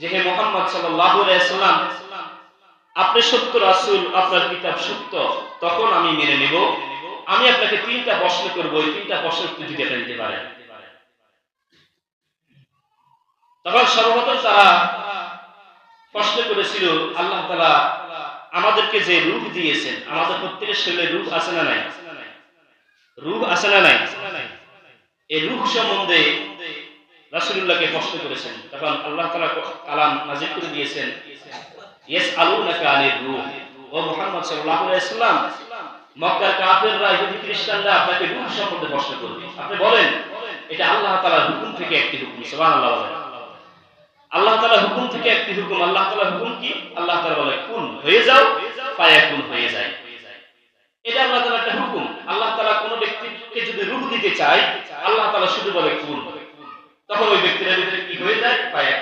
যে মোহাম্মদ সাল্লাম আপনি সত্য রাসূল, আপনার কিতাব সত্য, তখন আমি মেনে নেব। আমি আপনাকে তিনটা প্রশ্ন করব তিনটা প্রশ্নের উত্তর যদি আপনি দিতে পারেন। তখন সর্বপ্রথম তারা প্রশ্ন করেছিল, আল্লাহ তাআলা আমাদেরকে যে রূপ দিয়েছেন, আমাদের প্রত্যেকের শরীরে রূপ আছে না নাই? রূপ আছে না নাই? এই রূপ সম্বন্ধে রাসূলুল্লাহকে প্রশ্ন করেছেন। তখন আল্লাহ তাআলা কালাম নাযিল করে দিয়েছেন মক্কার কাফিররা, ইহুদি খ্রিস্টানরা আপনাকে সম্বন্ধে প্রশ্ন করবে। আপনি বলেন, এটা আল্লাহ হুকুম থেকে একটি হুকুম বলেন। আল্লাহ তাআলার হুকুম থেকে একটি হুকুম, আল্লাহ হুকুম কি? আল্লাহ তাআলা বলে, কুন, হয়ে যাও, ফায়াকুন, হয়ে যায়। এটা আল্লাহ তাআলার একটা হুকুম। আল্লাহ তাআলা কোন ব্যক্তিকে যদি রূহ দিতে চায়, আল্লাহ তাআলা শুধু বলে, কুন তখন ওই ব্যক্তির ভিতরে কি হয়ে যায় যায়